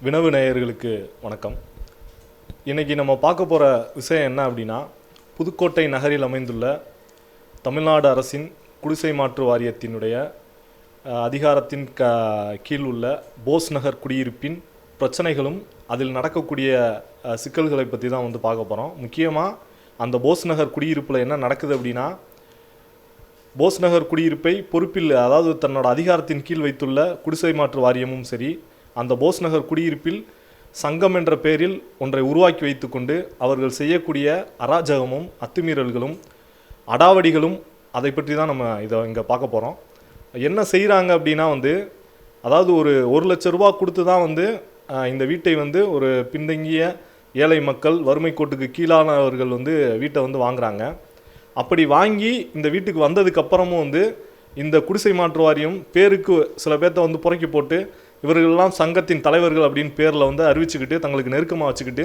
வினவு நேயர்களுக்கு வணக்கம். இன்றைக்கி நம்ம பார்க்க போகிற விஷயம் என்ன அப்படின்னா புதுக்கோட்டை நகரில் அமைந்துள்ள தமிழ்நாடு அரசின் குடிசை மாற்று வாரியத்தினுடைய அதிகாரத்தின் க கீழ் உள்ள போஸ் நகர் குடியிருப்பின் பிரச்சனைகளும் அதில் நடக்கக்கூடிய சிக்கல்களை பற்றி தான் வந்து பார்க்க போகிறோம் முக்கியமாக அந்த போஸ் நகர் குடியிருப்பில் என்ன நடக்குது அப்படின்னா போஸ் நகர் குடியிருப்பை பொறுப்பில் அதாவது தன்னோட அதிகாரத்தின் கீழ் வைத்துள்ள குடிசை மாற்று வாரியமும் சரி அந்த போஸ் நகர் குடியிருப்பில் சங்கம் என்ற பெயரில் ஒன்றை உருவாக்கி வைத்துக்கொண்டு அவர்கள் செய்யக்கூடிய அராஜகமும் அத்துமீறல்களும் அடாவடிகளும் அதை பற்றி தான் நம்ம இதை இங்கே பார்க்க போகிறோம் என்ன செய்கிறாங்க அப்படின்னா வந்து அதாவது ஒரு ஒரு லட்ச ரூபா கொடுத்து தான் வந்து இந்த வீட்டை வந்து ஒரு பின்தங்கிய ஏழை மக்கள் வறுமை கோட்டுக்கு கீழானவர்கள் வந்து வீட்டை வந்து வாங்குறாங்க. அப்படி வாங்கி இந்த வீட்டுக்கு வந்ததுக்கப்புறமும் வந்து இந்த குடிசை மாற்று வாரியம் பேருக்கு சில பேர்த்த வந்து புறக்கி போட்டு இவர்கள்லாம் சங்கத்தின் தலைவர்கள் அப்படின்னு பேரில் வந்து அறிவிச்சுக்கிட்டு தங்களுக்கு நெருக்கமாக வச்சுக்கிட்டு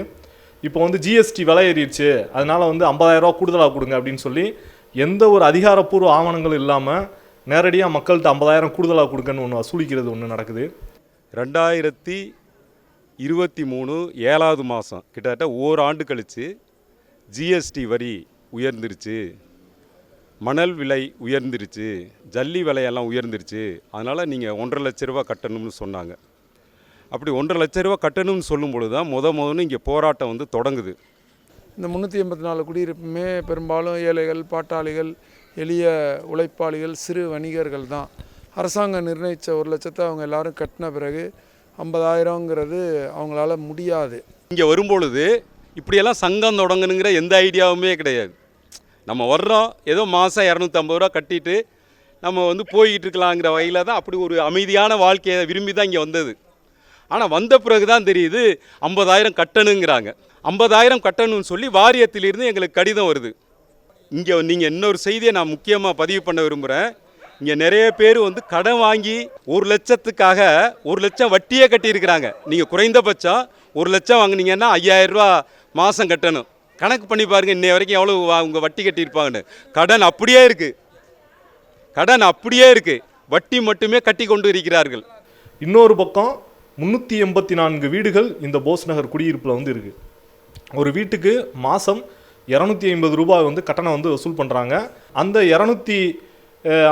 இப்போ வந்து ஜிஎஸ்டி விலை ஏறிடுச்சு. அதனால் வந்து 50000 ரூபா கூடுதலாக கொடுங்க அப்படின்னு சொல்லி எந்த ஒரு அதிகாரப்பூர்வ ஆவணங்களும் இல்லாமல் நேரடியாக மக்கள்கிட்ட 50000 கூடுதலாக கொடுங்கன்னு ஒன்று வசூலிக்கிறது ஒன்று நடக்குது. ரெண்டாயிரத்தி இருபத்தி மூணு ஏழாவது மாதம் கிட்டத்தட்ட ஓராண்டு கழித்து ஜிஎஸ்டி வரி உயர்ந்துருச்சு. மணல் விலை உயர்ந்துருச்சு ஜல்லி விலையெல்லாம் உயர்ந்துருச்சு அதனால் நீங்கள் ஒன்றரை லட்ச ரூபா கட்டணும்னு சொன்னாங்க. அப்படி ஒன்றரை லட்ச ரூபா கட்டணும்னு சொல்லும் பொழுது தான் முத முதன்னு இங்கே போராட்டம் வந்து தொடங்குது. இந்த முந்நூற்றி எண்பத்தி நாலு குடியிருப்புமே பெரும்பாலும் ஏழைகள் பாட்டாளிகள் எளிய உழைப்பாளிகள் சிறு வணிகர்கள் தான். அரசாங்கம் நிர்ணயித்த ஒரு லட்சத்தை அவங்க எல்லாரும் கட்டின பிறகு ஐம்பதாயிரங்கிறது அவங்களால முடியாது. இங்கே வரும்பொழுது இப்படியெல்லாம் சங்கம் தொடங்கணுங்கிற எந்த ஐடியாவுமே கிடையாது. நம்ம வர்றோம் ஏதோ மாதம் இரநூத்தம்பது ரூபா கட்டிட்டு நம்ம வந்து போய்கிட்டு இருக்கலாங்கிற வகையில் தான் அப்படி ஒரு அமைதியான வாழ்க்கையை விரும்பி தான் இங்கே வந்தது. ஆனால் வந்த பிறகு தான் தெரியுது ஐம்பதாயிரம் கட்டணுங்கிறாங்க. ஐம்பதாயிரம் கட்டணும்னு சொல்லி வாரியத்திலிருந்து எங்களுக்கு கடிதம் வருது. இங்கே நீங்கள் இன்னொரு செய்தியை நான் முக்கியமாக பதிவு பண்ண விரும்புகிறேன் இங்கே நிறைய பேர் வந்து கடன் வாங்கி ஒரு லட்சத்துக்காக ஒரு லட்சம் வட்டியே கட்டியிருக்கிறாங்க. நீங்கள் குறைந்தபட்சம் ஒரு லட்சம் வாங்குனீங்கன்னா ஐயாயிரம் ரூபா மாதம் கட்டணும். கணக்கு பண்ணி பாருங்கள் இன்னைய வரைக்கும் எவ்வளோ உங்கள் வட்டி கட்டியிருப்பாங்கன்னு. கடன் அப்படியே இருக்குது கடன் அப்படியே இருக்குது வட்டி மட்டுமே கட்டி கொண்டு இருக்கிறார்கள். இன்னொரு பக்கம் முந்நூற்றி எண்பத்தி நான்கு வீடுகள் இந்த போஸ் நகர் குடியிருப்பில் வந்து இருக்குது ஒரு வீட்டுக்கு மாதம் இரநூத்தி ஐம்பது ரூபாய் வந்து கட்டணம் வந்து வசூல் பண்ணுறாங்க அந்த இரநூத்தி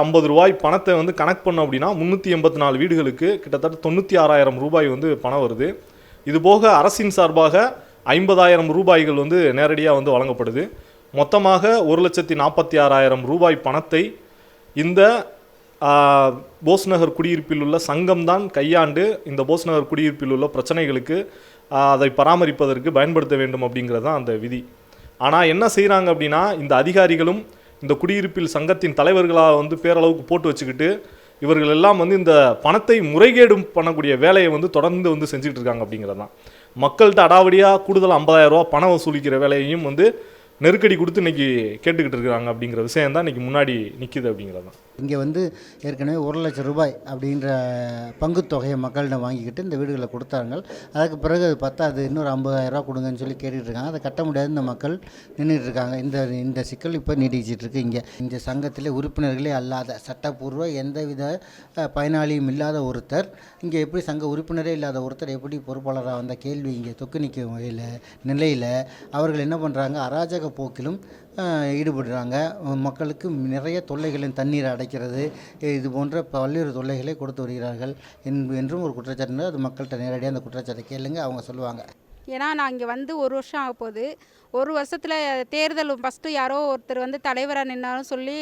ஐம்பது ரூபாய் பணத்தை வந்து கணக்கு பண்ணோம் அப்படின்னா முந்நூற்றி எண்பத்தி நாலு வீடுகளுக்கு கிட்டத்தட்ட தொண்ணூற்றி ஆறாயிரம் ரூபாய் வந்து பணம் வருது. இது போக அரசின் சார்பாக ஐம்பதாயிரம் ரூபாய்கள் வந்து நேரடியாக வந்து வழங்கப்படுது. மொத்தமாக ஒரு லட்சத்தி நாற்பத்தி ஆறாயிரம் ரூபாய் பணத்தை இந்த போஸ் நகர் குடியிருப்பில் உள்ள சங்கம் தான் கையாண்டு இந்த போஸ் நகர் குடியிருப்பில் உள்ள பிரச்சனைகளுக்கு அதை பராமரிப்பதற்கு பயன்படுத்த வேண்டும் அப்படிங்கிறது தான் அந்த விதி. ஆனால் என்ன செய்கிறாங்க அப்படின்னா இந்த அதிகாரிகளும் இந்த குடியிருப்பில் சங்கத்தின் தலைவர்களாக வந்து பேரளவுக்கு போட்டு வச்சுக்கிட்டு இவர்கள் எல்லாம் வந்து இந்த பணத்தை முறைகேடும் பண்ணக்கூடிய வேலையை வந்து தொடர்ந்து வந்து செஞ்சுக்கிட்டு இருக்காங்க அப்படிங்கிறது தான். மக்கள்கிட்ட அடாவடியாக கூடுதல் 50000 ரூபா பணம் வசூலிக்கிற வேலையையும் வந்து நெருக்கடி கொடுத்து இன்னைக்கு கேட்டுக்கிட்டு இருக்கிறாங்க அப்படிங்கிற விஷயம் தான் இன்றைக்கி முன்னாடி நிற்கிது அப்படிங்கிறது தான் இங்கே வந்து ஏற்கனவே ஒரு லட்சம் ரூபாய் அப்படின்ற பங்குத்தொகையை தொகையை மக்களிடம் வாங்கிக்கிட்டு இந்த வீடுகளை கொடுத்தாங்க. அதுக்கு பிறகு அது பத்தாது இன்னொரு ஐம்பதாயிரரூபா கொடுங்கன்னு சொல்லி கேட்டுட்டு இருக்காங்க. அதை கட்ட முடியாது இந்த மக்கள் நின்றுட்டு இருக்காங்க. இந்த இந்த சிக்கல் இப்போ நீடிச்சிட்டு இருக்கு இங்கே. இந்த சங்கத்தில் உறுப்பினர்களே அல்லாத சட்டப்பூர்வ எந்தவித பயனாளியும் இல்லாத ஒருத்தர் இங்கே எப்படி சங்க உறுப்பினரே இல்லாத ஒருத்தர் எப்படி பொறுப்பாளராக வந்த கேள்வி இங்கே தொக்கு நிற்கும் வகையில் நிலையில் அவர்கள் என்ன பண்ணுறாங்க அராஜக போக்கிலும் ஈடுபடுறாங்க. மக்களுக்கு நிறைய தொல்லைகளின் தண்ணீரை அடைக்கிறது. இது போன்ற பல்வேறு தொல்லைகளை கொடுத்து வருகிறார்கள். என்றும் ஒரு குற்றச்சாட்டு அது மக்கள்கிட்ட நேரடியாக அந்த குற்றச்சாட்டை கேளுங்க அவங்க சொல்லுவாங்க. ஏன்னா நான் இங்கே வந்து ஒரு வருஷம் ஆக போகுது. ஒரு வருஷத்தில் தேர்தல் ஃபஸ்ட்டு யாரோ ஒருத்தர் வந்து தலைவராக நின்னாலும் சொல்லி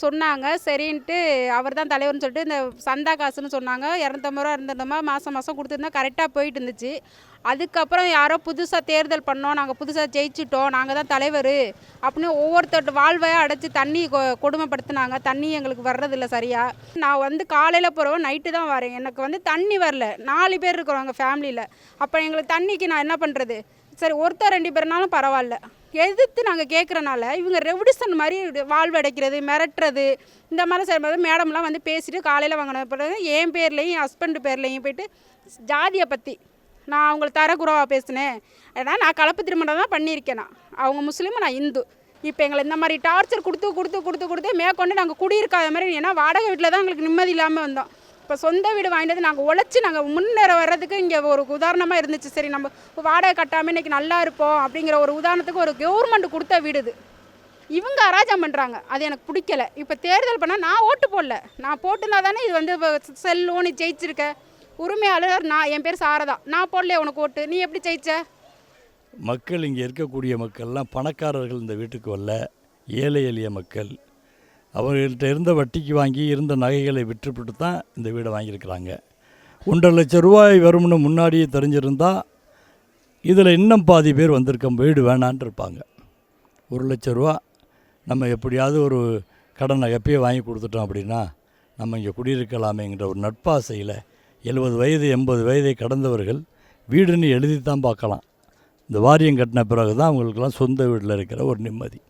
சொன்னாங்க. சரின்ட்டு அவர் தான் தலைவர்னு சொல்லிட்டு இந்த சந்தா காசுன்னு சொன்னாங்க. இரநூத்தம்பது ரூபா இருந்திருந்தோமா மாதம் மாதம் கொடுத்துருந்தா கரெக்டாக போயிட்டு இருந்துச்சு. அதுக்கப்புறம் யாரோ புதுசாக தேர்தல் பண்ணோம். நாங்கள் புதுசாக ஜெயிச்சிட்டோம். நாங்கள் தான் தலைவர் அப்படின்னு ஒவ்வொருத்தர் வாழ்வையாக அடைச்சி தண்ணி கொ- தண்ணி எங்களுக்கு வர்றதில்ல சரியா. நான் வந்து காலையில் போகிறவன் நைட்டு தான் வரேன். எனக்கு வந்து தண்ணி வரல. நாலு பேர் இருக்கிறோம் ஃபேமிலியில் அப்போ எங்களுக்கு தண்ணிக்கு நான் என்ன பண்ணுறது சரி ஒருத்தர் ரெண்டு பேர்னாலும் பரவாயில்ல. எதிர்த்து நாங்கள் கேட்குறனால இவங்க ரெவடிஷன் மாதிரி வாழ்வடைக்கிறது மிரட்டுறது இந்த மாதிரி செய்யும்போது மேடம்லாம் வந்து பேசிட்டு காலையில் வாங்கின பிறகு என் பேர்லேயும் ஹஸ்பண்டு பேர்லேயும் போயிட்டு ஜாதியை பற்றி நான் அவங்கள தரக்குறவா பேசினேன். ஏன்னா நான் கலப்பு திருமணம் தான் பண்ணியிருக்கேன் நான். அவங்க முஸ்லீம் நான் இந்து. இப்போ எங்களை இந்த மாதிரி டார்ச்சர் கொடுத்து கொடுத்து கொடுத்து கொடுத்து மேற்கொண்டு நாங்கள் குடியிருக்காத மாதிரி ஏன்னா வாடகை வீட்டில் தான் எங்களுக்கு நிம்மதி இல்லாமல் வந்தோம். இப்போ சொந்த வீடு வாங்கினது நாங்கள் உழைச்சி நாங்கள் முன்னேற வர்றதுக்கு இங்கே ஒரு உதாரணமாக இருந்துச்சு. சரி நம்ம வாடகை கட்டாமல் இன்னைக்கு நல்லா இருப்போம் அப்படிங்கிற ஒரு உதாரணத்துக்கு ஒரு கவர்மெண்ட் கொடுத்த வீடு இது. இவங்க அராஜகம் பண்ணுறாங்க அது எனக்கு பிடிக்கல. இப்போ தேர்தல் பண்ணால் நான் ஓட்டு போடல. நான் போட்டுனா தானே இது வந்து செல்லும் ஜெயிச்சிருக்க. உரிமையாளர் நான் என் பேர் சாரதா. நான் போடலையே உனக்கு ஓட்டு. நீ எப்படி ஜெயிச்ச? மக்கள் இங்கே இருக்கக்கூடிய மக்கள்லாம் பணக்காரர்கள் இந்த வீட்டுக்கு வரல. ஏழை எளிய மக்கள். அவர்கள்ட்ட இருந்த வட்டிக்கு வாங்கி இருந்த நகைகளை விற்றுப்பட்டு தான் இந்த வீடை வாங்கியிருக்கிறாங்க. ஒன்றரை லட்சம் ரூபாய் வரும்னு முன்னாடியே தெரிஞ்சிருந்தால் இதில் இன்னும் பாதி பேர் வந்திருக்க வீடு வேணான்னு இருப்பாங்க. ஒரு லட்ச ரூபா நம்ம எப்படியாவது ஒரு கடன் எப்பயே வாங்கி கொடுத்துட்டோம் அப்படின்னா நம்ம இங்கே குடியிருக்கலாமேங்கிற ஒரு நட்பாசையில் எழுபது வயது எண்பது வயதை கடந்தவர்கள் வீடுன்னு எழுதி தான் பார்க்கலாம். இந்த வாரியம் கட்டின பிறகு தான் அவங்களுக்கெல்லாம் சொந்த வீட்டில் இருக்கிற ஒரு நிம்மதி.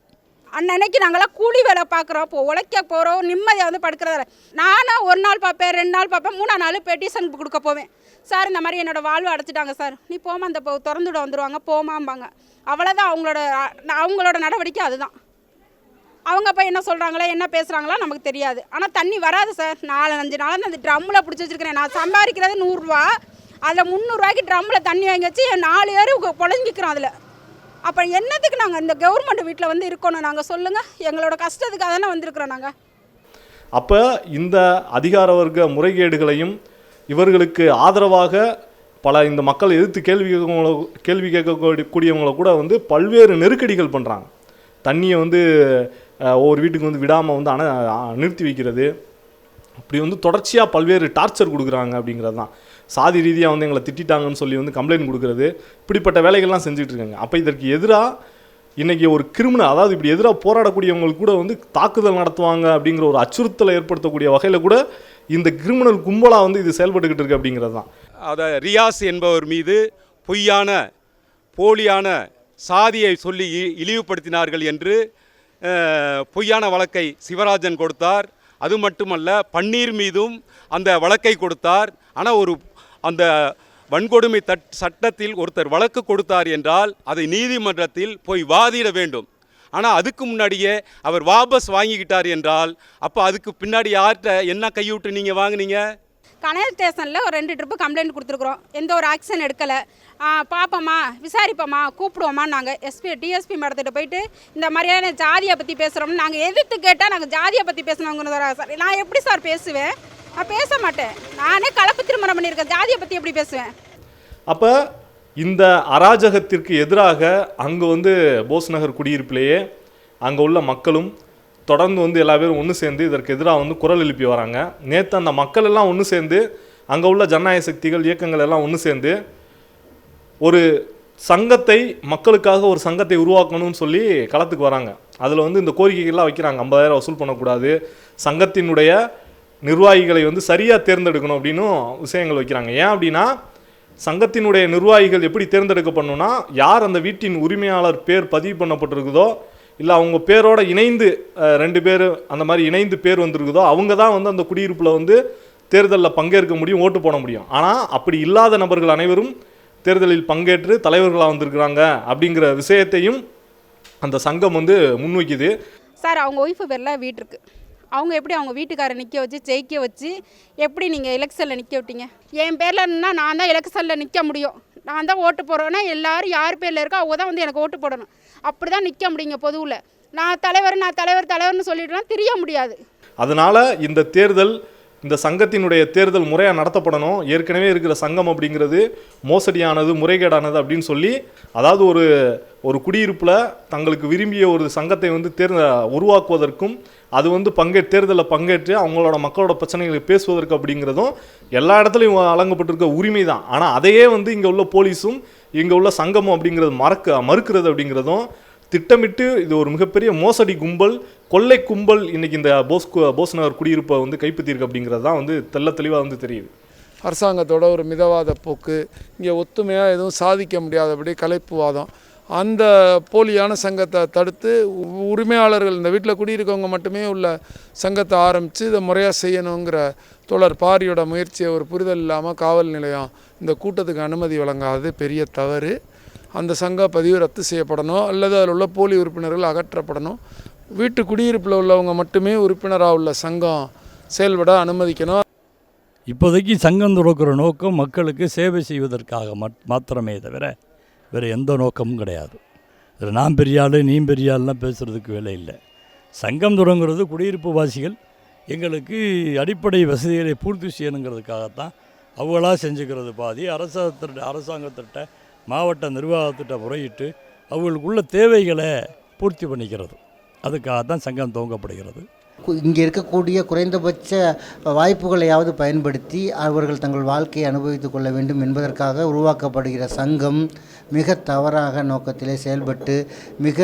அன்னன்னைக்கு நாங்களாம் கூலி வேலை பார்க்குறோம் இப்போ உழைக்க போகிறோம் நிம்மதியாக வந்து படுக்கிறதில்ல நானும் ஒரு நாள் பார்ப்பேன் ரெண்டு நாள் பார்ப்பேன் மூணா நாள் பெட்டிஷன் கொடுக்க போவேன். சார் இந்த மாதிரி என்னோடய வாழ்வு அடைச்சிட்டாங்க சார். நீ போமா அந்த இப்போ திறந்துட வந்துடுவாங்க போமாம்பாங்க அவ்வளோதான் அவங்களோட அவங்களோட நடவடிக்கை அதுதான். அவங்க போய் என்ன சொல்கிறாங்களா என்ன பேசுகிறாங்களா நமக்கு தெரியாது. ஆனால் தண்ணி வராது சார். நாலு அஞ்சு நாளாக அந்த ட்ரம்மில் பிடிச்சி வச்சிருக்கிறேன். நான் சம்பாதிக்கிறது நூறுரூவா அதில் முந்நூறுரூவாய்க்கு ட்ரம்மில் தண்ணி வாங்கி வச்சு நாலு பேர் பொழஞ்சிக்கிறோம் அதில். அப்போ என்னத்துக்கு நாங்கள் இந்த கவர்மெண்ட் வீட்டில் வந்து இருக்கணும் நாங்கள் சொல்லுங்கள் எங்களோட கஷ்டத்துக்காக தானே வந்திருக்கிறோம் நாங்கள் அப்போ இந்த அதிகார வர்க்க முறைகேடுகளையும் இவர்களுக்கு ஆதரவாக பல இந்த மக்கள் எதிர்த்து கேள்வி கேட்கவங்கள கேள்வி கேட்கக்கூடிய கூட வந்து பல்வேறு நெருக்கடிகள் பண்ணுறாங்க தண்ணியை வந்து ஒவ்வொரு வீட்டுக்கு வந்து விடாமல் வந்து அண நிறுத்தி வைக்கிறது. அப்படி வந்து தொடர்ச்சியாக பல்வேறு டார்ச்சர் கொடுக்குறாங்க அப்படிங்கிறது தான் சாதி ரீதியாக வந்து எங்களை திட்டிட்டாங்கன்னு சொல்லி வந்து கம்ப்ளைண்ட் கொடுக்குறது இப்படிப்பட்ட வேலைகள்லாம் செஞ்சுட்டு இருக்காங்க அப்போ இதற்கு எதிராக இன்றைக்கி ஒரு கிரிமினல் அதாவது இப்படி எதிராக போராடக்கூடியவங்களுக்கு கூட வந்து தாக்குதல் நடத்துவாங்க அப்படிங்கிற ஒரு அச்சுறுத்தலை ஏற்படுத்தக்கூடிய வகையில் கூட இந்த கிரிமினல் கும்பலாக வந்து இது செயல்பட்டுக்கிட்டு இருக்கு அப்படிங்கிறது தான். அதை ரியாஸ் என்பவர் மீது பொய்யான போலியான சாதியை சொல்லி இ- இழிவுபடுத்தினார்கள் என்று பொய்யான வழக்கை சிவராஜன் கொடுத்தார். அது மட்டுமல்ல பன்னீர் மீதும் அந்த வழக்கை கொடுத்தார். ஆனால் ஒரு அந்த வன்கொடுமை தட் சட்டத்தில் ஒருத்தர் வழக்கு கொடுத்தார் என்றால் அதை நீதிமன்றத்தில் போய் வாதிட வேண்டும். ஆனால் அதுக்கு முன்னாடியே அவர் வாபஸ் வாங்கிக்கிட்டார் என்றால் அப்போ அதுக்கு பின்னாடி யார்கிட்ட என்ன கையூட்டு நீங்கள் வாங்குனீங்க? கனல் ஸ்டேஷனில் ஒரு ரெண்டு ட்ரிப்பு கம்ப்ளைண்ட் கொடுத்துருக்குறோம். எந்த ஒரு ஆக்ஷன் எடுக்கலை. பார்ப்போம்மா விசாரிப்போம்மா கூப்பிடுவோமா நாங்கள் எஸ்பி டிஎஸ்பி மேடத்திட்ட போயிட்டு இந்த மாதிரியான ஜாதியை பற்றி பேசுகிறோம்னு நாங்கள் எதிர்த்து கேட்டால் நாங்கள் ஜாதியை பற்றி பேசணுங்கிறதா சார்? நான் எப்படி சார் பேசுவேன்? நான் பேச மாட்டேன். நானே கலப்பு திருமணம் பண்ணியிருக்கேன். ஜாதியை பற்றி எப்படி பேசுவேன்? அப்போ இந்த அராஜகத்திற்கு எதிராக அங்கே வந்து போஸ் நகர் குடியிருப்பிலேயே அங்கே உள்ள மக்களும் தொடர்ந்து வந்து எல்லா பேரும் ஒன்று சேர்ந்து இதற்கு எதிராக வந்து குரல் எழுப்பி வராங்க. நேற்று அந்த மக்கள் எல்லாம் ஒன்று சேர்ந்து அங்கே உள்ள ஜனநாயக சக்திகள் இயக்கங்கள் எல்லாம் ஒன்று சேர்ந்து ஒரு சங்கத்தை மக்களுக்காக ஒரு சங்கத்தை உருவாக்கணும்னு சொல்லி களத்துக்கு வராங்க. அதில் வந்து இந்த கோரிக்கைகள்லாம் வைக்கிறாங்க. ஐம்பதாயிரம் வசூல் பண்ணக்கூடாது. சங்கத்தினுடைய நிர்வாகிகளை வந்து சரியாக தேர்ந்தெடுக்கணும் அப்படின்னும் விஷயங்கள் வைக்கிறாங்க. ஏன் அப்படின்னா சங்கத்தினுடைய நிர்வாகிகள் எப்படி தேர்ந்தெடுக்கப்படணும்னா யார் அந்த வீட்டின் உரிமையாளர் பேர் பதிவு பண்ணப்பட்டிருக்குதோ இல்லை அவங்க பேரோட இணைந்து ரெண்டு பேர் அந்த மாதிரி இணைந்து பேர் வந்திருக்குதோ அவங்க தான் வந்து அந்த குடியிருப்பில் வந்து தேர்தலில் பங்கேற்க முடியும் ஓட்டு போட முடியும். ஆனால் அப்படி இல்லாத நபர்கள் அனைவரும் தேர்தலில் பங்கேற்று தலைவர்களாக வந்திருக்கிறாங்க அப்படிங்கிற விஷயத்தையும் அந்த சங்கம் வந்து முன்வைக்குது. சார் அவங்க ஒய்ஃபு பேரில் வீட்டிருக்கு அவங்க எப்படி அவங்க வீட்டுக்காரை நிற்க வச்சு ஜெயிக்க வச்சு எப்படி நீங்கள் எலெக்ஷனில் நிற்க விட்டீங்க? என் பேரில் நான் தான் எலெக்ஷனில் நிற்க முடியும். நான் தான் ஓட்டு போடுறேன்னா எல்லாரும் யார் பேரில் இருக்கோ அவங்க தான் வந்து எனக்கு ஓட்டு போடணும். அப்படி தான் நிற்க முடியுங்க பொதுவில். நான் தலைவர் நான் தலைவர் தலைவர்னு சொல்லிட்டுலாம் தெரிய முடியாது. அதனால் இந்த தேர்தல் இந்த சங்கத்தினுடைய தேர்தல் முறையாக நடத்தப்படணும். ஏற்கனவே இருக்கிற சங்கம் அப்படிங்கிறது மோசடியானது முறைகேடானது அப்படின்னு சொல்லி அதாவது ஒரு ஒரு குடியிருப்பில் தங்களுக்கு விரும்பிய ஒரு சங்கத்தை வந்து தேர்ந்த உருவாக்குவதற்கும் அது வந்து பங்கே தேர்தலில் பங்கேற்று அவங்களோட மக்களோட பிரச்சனைகளை பேசுவதற்கு அப்படிங்கிறதும் எல்லா இடத்துலையும் வழங்கப்பட்டிருக்க உரிமை தான் ஆனால் அதையே வந்து இங்கே உள்ள போலீஸும் இங்கே உள்ள சங்கமும் அப்படிங்கிறது மறக்க மறுக்கிறது அப்படிங்கிறதும் திட்டமிட்டு இது ஒரு மிகப்பெரிய மோசடி கும்பல் கொள்ளை கும்பல் இன்றைக்கி இந்த போஸ் போஸ் நகர் குடியிருப்பை வந்து கைப்பற்றியிருக்கு அப்படிங்கிறது தான் வந்து தெல்ல தெளிவாக வந்து தெரியுது. அரசாங்கத்தோட ஒரு மிதவாத போக்கு இங்கே ஒத்துமையாக எதுவும் சாதிக்க முடியாதபடி கலைப்புவாதம் அந்த போலியான சங்கத்தை தடுத்து உ- உரிமையாளர்கள் இந்த வீட்டில் குடியிருக்கவங்க மட்டுமே உள்ள சங்கத்தை ஆரம்பித்து இதை முறையாக செய்யணுங்கிற தோழர் பாரியோட முயற்சியை ஒரு புரிதல் இல்லாமல் காவல் நிலையம் இந்த கூட்டத்துக்கு அனுமதி வழங்காதது பெரிய தவறு. அந்த சங்க பதிவு ரத்து செய்யப்படணும். அல்லது அதில் உள்ள போலி உறுப்பினர்கள் அகற்றப்படணும். வீட்டு குடியிருப்பில் உள்ளவங்க மட்டுமே உறுப்பினராக உள்ள சங்கம் செயல்பட அனுமதிக்கணும். இப்போதைக்கு சங்கம் துறக்கிற நோக்கம் மக்களுக்கு சேவை செய்வதற்காக மட் மாத்திரமே தவிர வேறு எந்த நோக்கமும் கிடையாது. இதில் நான் பெரிய ஆள் நீ பெரிய ஆள்லாம் பேசுகிறதுக்கு வேலை இல்லை. சங்கம் தொடங்குறது குடியிருப்பு வாசிகள் எங்களுக்கு அடிப்படை வசதிகளை பூர்த்தி செய்யணுங்கிறதுக்காகத்தான் அவங்களாக செஞ்சுக்கிறது பாதி. அரசாங்கத்திட்ட அரசாங்கத்திட்ட மாவட்ட நிர்வாகத்திட்ட முறையிட்டு அவங்களுக்குள்ள தேவைகளை பூர்த்தி பண்ணிக்கிறது. அதுக்காகத்தான் சங்கம் துவங்கப்படுகிறது. இங்கே இருக்கக்கூடிய குறைந்தபட்ச வாய்ப்புகளையாவது பயன்படுத்தி அவர்கள் தங்கள் வாழ்க்கையை அனுபவித்துக் கொள்ள வேண்டும் என்பதற்காக உருவாக்கப்படுகிற சங்கம் மிக தவறாக நோக்கத்திலே செயல்பட்டு மிக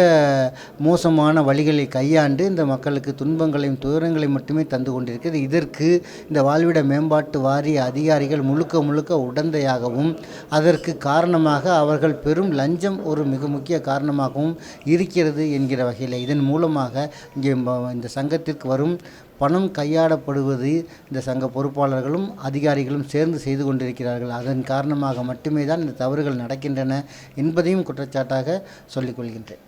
மோசமான வழிகளை கையாண்டு இந்த மக்களுக்கு துன்பங்களையும் துயரங்களையும் மட்டுமே தந்து கொண்டிருக்கிறது. இதற்கு இந்த வாழ்விட மேம்பாட்டு வாரிய அதிகாரிகள் முழுக்க முழுக்க உடந்தையாகவும் அதற்கு காரணமாக அவர்கள் பெரும் லஞ்சம் ஒரு மிக முக்கிய காரணமாகவும் இருக்கிறது என்கிற வகையில் இதன் மூலமாக இங்கே இந்த சங்கத்திற்கு வரும். பணம் கையாடப்படுவது இந்த சங்க பொறுப்பாளர்களும் அதிகாரிகளும் சேர்ந்து செய்து கொண்டிருக்கிறார்கள். அதன் காரணமாக மட்டுமே தான் இந்த தவறுகள் நடக்கின்றன என்பதையும் குற்றச்சாட்டாக சொல்லிக்கொள்கின்றேன்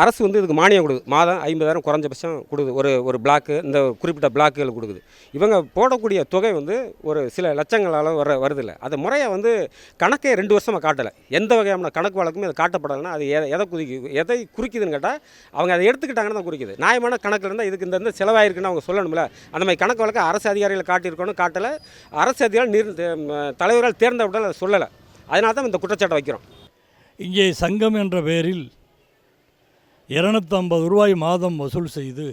அரசு வந்து இதுக்கு மானியம் கொடுக்குது. மாதம் ஐம்பதாயிரம் குறைஞ்சபட்சம் கொடுக்குது. ஒரு ஒரு பிளாக்கு இந்த குறிப்பிட்ட பிளாக்குகள் கொடுக்குது. இவங்க போடக்கூடிய தொகை வந்து ஒரு சில லட்சங்களால் வர வருதில்ல. அதை முறையை வந்து கணக்கே ரெண்டு வருஷமாக காட்டலை. எந்த வகையான கணக்கு வழக்குமே அது காட்டப்படலைன்னா அது எதை எதை குதிக்கு எதை குறிக்குதுன்னு கேட்டால் அவங்க அதை எடுத்துக்கிட்டாங்கன்னு தான் குறிக்குது. நியாயமான கணக்கில் இருந்தால் இதுக்கு இந்த இந்த செலவாயிருக்குன்னு அவங்க சொல்லணும்ல. அந்த மாதிரி கணக்கு வழக்கு அரசு அதிகாரிகளை காட்டியிருக்கணும் காட்டலை. அரசு அதிகாரிகள் நீர் தலைவர்கள் தேர்ந்தவிட்டால் அதை சொல்லலை. அதனால தான் இந்த குற்றச்சாட்டை வைக்கிறோம். இங்கே சங்கம் என்ற பெயரில் இரநூத்தம்பது ரூபாய் மாதம் வசூல் செய்து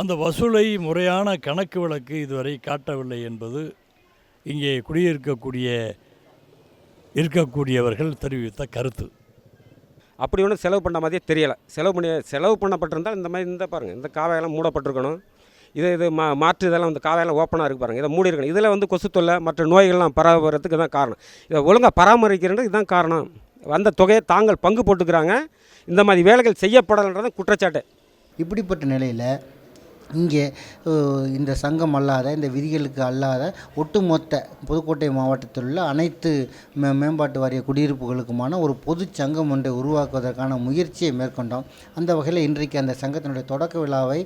அந்த வசூலை முறையான கணக்கு விளக்கு இதுவரை காட்டவில்லை என்பது இங்கே குடியிருக்கக்கூடிய இருக்கக்கூடியவர்கள் தெரிவித்த கருத்து. அப்படி ஒன்றும் செலவு பண்ண மாதிரியே தெரியலை. செலவு பண்ணி செலவு பண்ணப்பட்டிருந்தால் இந்த மாதிரி இந்த பாருங்கள் இந்த காவையெல்லாம் மூடப்பட்டிருக்கணும். இது இது மா மாற்று இதெல்லாம் வந்து காவையெல்லாம் ஓப்பனாக இருக்கு பாருங்கள் இதை மூடி இருக்கணும். இதில் வந்து கொசு தொல்லை மற்ற நோய்கள்லாம் பரவுறதுக்கு தான் காரணம். இதை ஒழுங்காக பராமரிக்கிறது இதுதான் காரணம். வந்த தொகையை தாங்கள் பங்கு போட்டுக்கிறாங்க. இந்த மாதிரி வேலைகள் செய்யப்படலைன்றது குற்றச்சாட்டு. இப்படிப்பட்ட நிலையில் இங்கே இந்த சங்கம் அல்லாத இந்த விதிகளுக்கு அல்லாத ஒட்டுமொத்த புதுக்கோட்டை மாவட்டத்தில் உள்ள அனைத்து மே மேம்பாட்டு வாரிய குடியிருப்புகளுக்குமான ஒரு பொது சங்கம் ஒன்றை உருவாக்குவதற்கான முயற்சியை மேற்கொண்டோம். அந்த வகையில் இன்றைக்கு அந்த சங்கத்தினுடைய தொடக்க விழாவை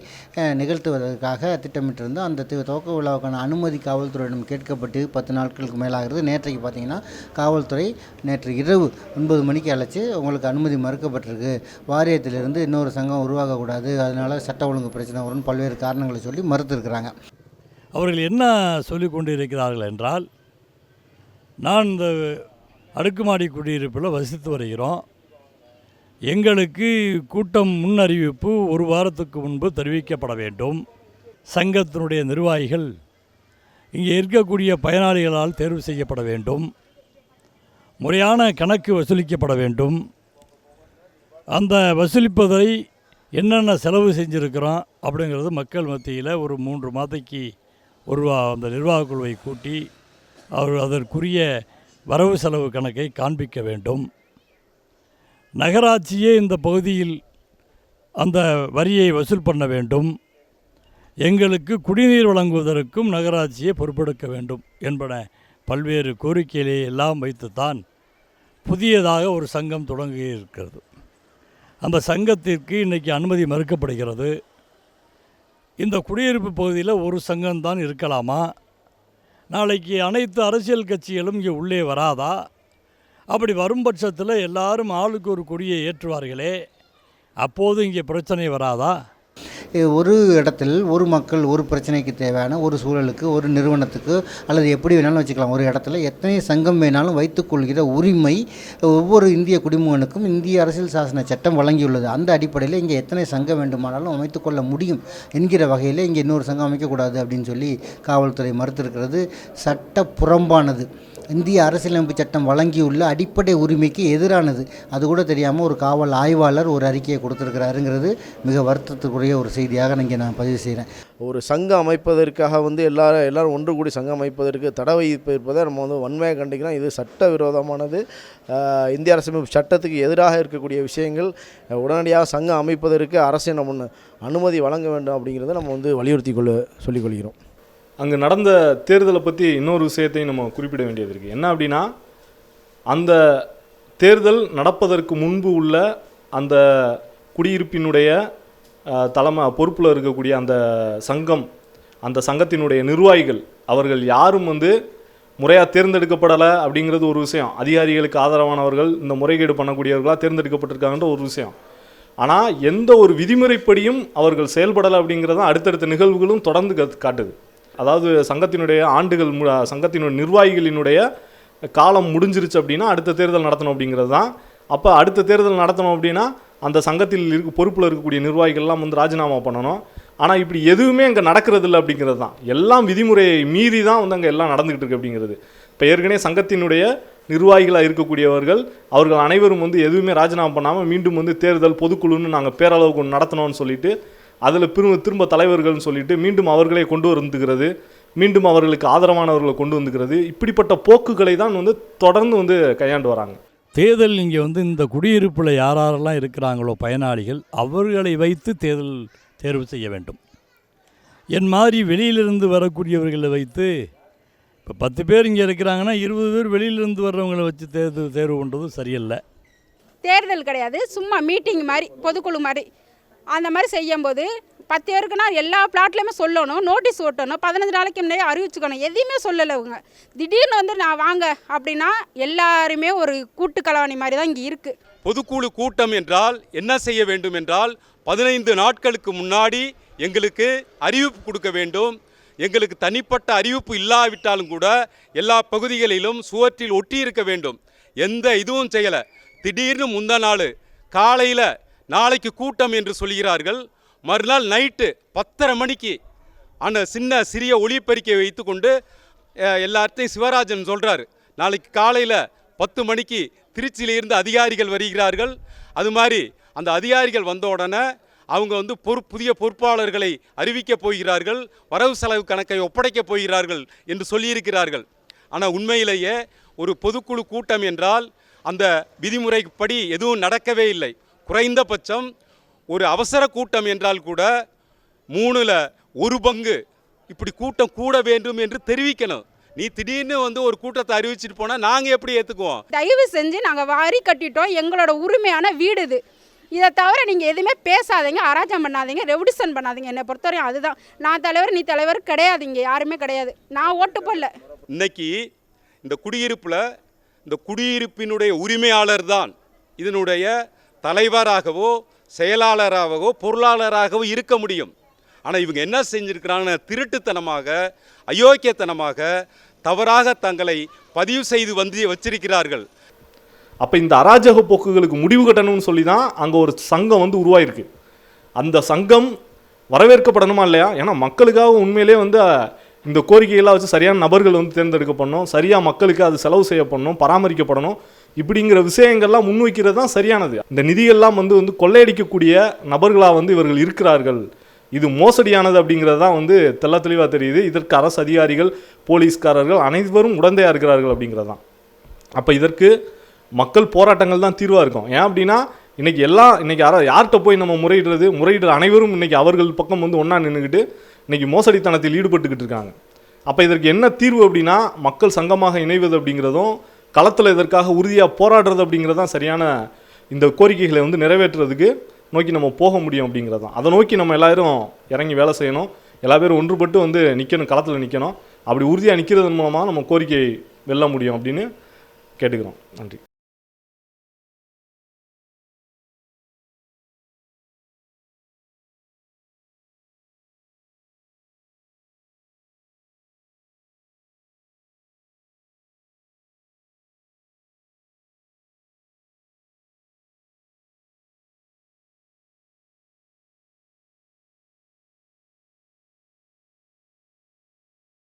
நிகழ்த்துவதற்காக திட்டமிட்டிருந்தோம். அந்த துவக்க தொடக்க விழாவுக்கான அனுமதி காவல்துறையிடம் கேட்கப்பட்டு பத்து நாட்களுக்கு மேலாகிறது. நேற்றைக்கு பார்த்தீங்கன்னா காவல்துறை நேற்று இரவு ஒன்பது மணிக்கு அழைச்சி உங்களுக்கு அனுமதி மறுக்கப்பட்டிருக்கு. வாரியத்திலிருந்து இன்னொரு சங்கம் உருவாகக்கூடாது. அதனால் சட்ட ஒழுங்கு பிரச்சனை வரும்னு பல்வேறு காரணங்களை சொல்லி மறுத்திருக்கிறாங்க. அவர்கள் என்ன சொல்லிக் கொண்டிருக்கிறார்கள் என்றால் நான் இந்த அடுக்குமாடி குடியிருப்பில் வசித்து வருகிறோம். எங்களுக்கு கூட்டம் முன் அறிவிப்பு ஒரு வாரத்துக்கு முன்பு தெரிவிக்கப்பட வேண்டும். சங்கத்தினுடைய நிர்வாகிகள் இங்கே இருக்கக்கூடிய பயனாளிகளால் தேர்வு செய்யப்பட வேண்டும். முறையான கணக்கு வசூலிக்கப்பட வேண்டும். அந்த வசூலிப்பதை என்னென்ன செலவு செஞ்சுருக்கிறோம் அப்படிங்கிறது மக்கள் மத்தியில் ஒரு மூன்று மாதக்கு ஒரு அந்த நிர்வாகக் குழுவை கூட்டி அவர் அதற்குரிய வரவு செலவு கணக்கை காண்பிக்க வேண்டும். நகராட்சியே இந்த பகுதியில் அந்த வரியை வசூல் பண்ண வேண்டும். எங்களுக்கு குடிநீர் வழங்குவதற்கும் நகராட்சியை பொறுப்பெடுக்க வேண்டும் என்பன பல்வேறு கோரிக்கைகளை எல்லாம் வைத்துத்தான் புதியதாக ஒரு சங்கம் தொடங்கி இருக்கிறது அந்த சங்கத்திற்கு இன்றைக்கி அனுமதி மறுக்கப்படுகிறது. இந்த குடியிருப்பு பகுதியில் ஒரு சங்கம்தான் இருக்கலாமா? நாளைக்கு அனைத்து அரசியல் கட்சிகளும் இங்கே உள்ளே வராதா? அப்படி வரும் பட்சத்தில் எல்லாரும் ஆளுக்கு ஒரு கொடியை ஏற்றுவார்களே. அப்போது இங்கே பிரச்சனை வராதா? ஒரு இடத்தில் ஒரு மக்கள் ஒரு பிரச்சனைக்கு தேவையான ஒரு சூழலுக்கு ஒரு நிறுவனத்துக்கு அல்லது எப்படி வேணாலும் வச்சுக்கலாம். ஒரு இடத்துல எத்தனை சங்கம் வேணாலும் வைத்துக்கொள்கிற உரிமை ஒவ்வொரு இந்திய குடிமகனுக்கும் இந்திய அரசியல் சாசன சட்டம் வழங்கியுள்ளது. அந்த அடிப்படையில் இங்கே எத்தனை சங்கம் வேண்டுமானாலும் அமைத்துக்கொள்ள முடியும் என்கிற வகையில் இங்கே இன்னொரு சங்கம் அமைக்கக்கூடாது அப்படின்னு சொல்லி காவல்துறை மறுத்திருக்கிறது. சட்ட புறம்பானது. இந்திய அரசியலமைப்பு சட்டம் வழங்கியுள்ள அடிப்படை உரிமைக்கு எதிரானது. அது கூட தெரியாமல் ஒரு காவல் ஆய்வாளர் ஒரு அறிக்கையை கொடுத்துருக்கிறாருங்கிறது மிக வருத்தத்துக்குரிய ஒரு செய்தியாக இங்கே நான் பதிவு செய்கிறேன் ஒரு சங்கம் அமைப்பதற்காக வந்து எல்லாரும் எல்லாரும் ஒன்று கூடி சங்கம் அமைப்பதற்கு தடை வைப்பு இருப்பதை நம்ம வந்து வன்மையாக கண்டிக்கிறோம். இது சட்ட விரோதமானது இந்திய அரசமைப்பு சட்டத்துக்கு எதிராக இருக்கக்கூடிய விஷயங்கள் உடனடியாக சங்கம் அமைப்பதற்கு அரசு நம்ம அனுமதி வழங்க வேண்டும் அப்படிங்கிறத நம்ம வந்து வலியுறுத்தி கொள்ள சொல்லிக்கொள்கிறோம். அங்கே நடந்த தேர்தலை பற்றி இன்னொரு விஷயத்தையும் நம்ம குறிப்பிட வேண்டியது இருக்குது என்ன அப்படின்னா அந்த தேர்தல் நடப்பதற்கு முன்பு உள்ள அந்த குடியிருப்பினுடைய தலைமை பொறுப்பில் இருக்கக்கூடிய அந்த சங்கம் அந்த சங்கத்தினுடைய நிர்வாகிகள் அவர்கள் யாரும் வந்து முறையாக தேர்ந்தெடுக்கப்படலை அப்படிங்கிறது ஒரு விஷயம். அதிகாரிகளுக்கு ஆதரவானவர்கள் இந்த முறைகேடு பண்ணக்கூடியவர்களாக தேர்ந்தெடுக்கப்பட்டிருக்காங்கன்ற ஒரு விஷயம். ஆனால் எந்த ஒரு விதிமுறைப்படியும் அவர்கள் செயல்படலை அப்படிங்கிறது தான் அடுத்தடுத்த நிகழ்வுகளும் தொடர்ந்து காட்டுது. அதாவது சங்கத்தினுடைய ஆண்டுகள் சங்கத்தினுடைய நிர்வாகிகளினுடைய காலம் முடிஞ்சிருச்சு அப்படின்னா அடுத்த தேர்தல் நடத்தணும் அப்படிங்கிறது தான். அப்போ அடுத்த தேர்தல் நடத்தணும் அப்படின்னா அந்த சங்கத்தில் இருக்க பொறுப்பில் இருக்கக்கூடிய நிர்வாகிகள்லாம் வந்து ராஜினாமா பண்ணணும். ஆனால் இப்படி எதுவுமே அங்கே நடக்கிறது இல்லை அப்படிங்கிறது தான். எல்லாம் விதிமுறையை மீறி தான் வந்து அங்கே எல்லாம் நடந்துக்கிட்டு இருக்கு அப்படிங்கிறது. இப்போ ஏற்கனவே சங்கத்தினுடைய நிர்வாகிகளாக இருக்கக்கூடியவர்கள் அவர்கள் அனைவரும் வந்து எதுவுமே ராஜினாமா பண்ணாமல் மீண்டும் வந்து தேர்தல் பொதுக்குழுன்னு நாங்கள் பேரளவுக்கு ஒன்று நடத்தணும்னு சொல்லிட்டு அதில் திரும்ப திரும்ப தலைவர்கள்னு சொல்லிட்டு மீண்டும் அவர்களே கொண்டு வந்துக்கிறது மீண்டும் அவர்களுக்கு ஆதரவானவர்களை கொண்டு வந்துக்கிறது இப்படிப்பட்ட போக்குகளை தான் வந்து தொடர்ந்து வந்து கையாண்டு வராங்க. தேர்தல் இங்கே வந்து இந்த குடியிருப்பில் யார் யாரெல்லாம் இருக்கிறாங்களோ பயனாளிகள் அவர்களை வைத்து தேர்தல் தேர்வு செய்ய வேண்டும். என் மாதிரி வெளியிலிருந்து வரக்கூடியவர்களை வைத்து இப்போ பத்து பேர் இங்கே இருக்கிறாங்கன்னா இருபது பேர் வெளியிலிருந்து வர்றவங்களை வச்சு தேர்வு தேர்வு பண்ணுறது சரியில்லை. தேர்தல் கிடையாது. சும்மா மீட்டிங் மாதிரி பொதுக்குழு மாதிரி. அந்த மாதிரி செய்யும்போது பத்து பேருக்குன்னா எல்லா பிளாட்லேயுமே சொல்லணும் நோட்டீஸ் ஓட்டணும் பதினஞ்சு நாளைக்கு முன்னாடி அறிவிச்சுக்கணும். எதையுமே சொல்லலை அவங்க திடீர்னு வந்து நான் வாங்க அப்படின்னா எல்லாருமே ஒரு கூட்டு கலவாணி மாதிரி தான் இங்கே இருக்குது பொதுக்குழு கூட்டம் என்றால் என்ன செய்ய வேண்டும் என்றால் பதினைந்து நாட்களுக்கு முன்னாடி எங்களுக்கு அறிவிப்பு கொடுக்க வேண்டும். எங்களுக்கு தனிப்பட்ட அறிவிப்பு இல்லாவிட்டாலும் கூட எல்லா பகுதிகளிலும் சுவற்றில் ஒட்டி இருக்க வேண்டும். எந்த இதுவும் செய்யலை. திடீர்னு முந்த நாள் காலையில் நாளைக்கு கூட்டம் என்று சொல்கிறார்கள். மறுநாள் நைட்டு பத்தரை மணிக்கு அந்த சின்ன சிறிய ஒளிப்பெருக்கியை வைத்துக்கொண்டு அஹ், சிவராஜன் சொல்கிறாரு நாளைக்கு காலையில் பத்து மணிக்கு திருச்சியிலிருந்து அதிகாரிகள் வருகிறார்கள். அது மாதிரி அந்த அதிகாரிகள் வந்த உடனே அவங்க வந்து பொறு புதிய பொறுப்பாளர்களை அறிவிக்கப் போகிறார்கள். வரவு செலவு கணக்கை ஒப்படைக்கப் போகிறார்கள் என்று சொல்லியிருக்கிறார்கள். ஆனால் உண்மையிலேயே ஒரு பொதுக்குழு கூட்டம் என்றால் அந்த விதிமுறைப்படி எதுவும் நடக்கவே இல்லை. குறைந்தபட்சம் ஒரு அவசர கூட்டம் என்றால் கூட மூணுல ஒரு பங்கு. இப்படி கூட்டம் கூட வேண்டும் என்று தெரிவிக்கணும். நீ திடீர்னு வந்து ஒரு கூட்டத்தை அறிவிச்சிட்டு போனால் நாங்கள் எப்படி ஏற்றுக்குவோம் தயவு செஞ்சு நாங்கள் வரி கட்டிட்டோம். எங்களோட உரிமையான வீடு இது. இதை தவிர நீங்கள் எதுவுமே பேசாதீங்க அராஜகம் பண்ணாதீங்க ரெவடிஷன் பண்ணாதீங்க. என்னை பொறுத்தவரையும் அதுதான். நான் தலைவர் நீ தலைவர் கிடையாது இங்கே யாருமே கிடையாது. நான் ஓட்டு போடல. இன்னைக்கு இந்த குடியிருப்பில் இந்த குடியிருப்பினுடைய உரிமையாளர் தான். இதனுடைய தலைவராகவோ செயலாளராகவோ பொருளாளராகவோ இருக்க முடியும். ஆனால் இவங்க என்ன செஞ்சிருக்கிறாங்க திருட்டுத்தனமாக அயோக்கியத்தனமாக தவறாக தங்களை பதிவு செய்து வந்து வச்சிருக்கிறார்கள். அப்போ இந்த அராஜக போக்குகளுக்கு முடிவு கட்டணும்னு சொல்லி தான் அங்கே ஒரு சங்கம் வந்து உருவாயிருக்கு. அந்த சங்கம் வரவேற்கப்படணுமா இல்லையா? ஏன்னா மக்களுக்காக உண்மையிலே வந்து இந்த கோரிக்கையெல்லாம் வச்சு சரியான நபர்கள் வந்து தேர்ந்தெடுக்கப்படணும். சரியாக மக்களுக்கு அது செலவு செய்யப்படணும் பராமரிக்கப்படணும். இப்படிங்கிற விஷயங்கள்லாம் முன்வைக்கிறது தான் சரியானது. இந்த நிதியெல்லாம் வந்து வந்து கொள்ளையடிக்கக்கூடிய நபர்களாக வந்து இவர்கள் இருக்கிறார்கள். இது மோசடியானது அப்படிங்கிறது தான் வந்து தெல்ல தெளிவாக தெரியுது. இதற்கு அரசு அதிகாரிகள் போலீஸ்காரர்கள் அனைவரும் உடந்தையாக இருக்கிறார்கள் அப்படிங்கிறது தான். அப்போ இதற்கு மக்கள் போராட்டங்கள் தான் தீர்வாக இருக்கும். ஏன் அப்படின்னா இன்றைக்கி எல்லாம் இன்னைக்கு யாரா யார்கிட்ட போய் நம்ம முறையிடுறது முறையிடுற அனைவரும் இன்றைக்கி அவர்கள் பக்கம் வந்து ஒன்றா நின்றுக்கிட்டு இன்றைக்கி மோசடித்தனத்தில் ஈடுபட்டுக்கிட்டு இருக்காங்க. அப்போ இதற்கு என்ன தீர்வு அப்படின்னா மக்கள் சங்கமாக இணைவது அப்படிங்கிறதும் களத்தில் இதற்காக உறுதியாக போராடுறது அப்படிங்கிறது தான் சரியான இந்த கோரிக்கைகளை வந்து நிறைவேற்றுறதுக்கு நோக்கி நம்ம போக முடியும் அப்படிங்கிறது தான் அதை நோக்கி நம்ம எல்லோரும் இறங்கி வேலை செய்யணும். எல்லா பேரும் ஒன்றுபட்டு வந்து நிற்கணும் களத்தில் நிற்கணும் அப்படி உறுதியாக நிற்கிறதன் மூலமாக நம்ம கோரிக்கை வெல்ல முடியும் அப்படின்னு கேட்டுக்கிறோம். நன்றி.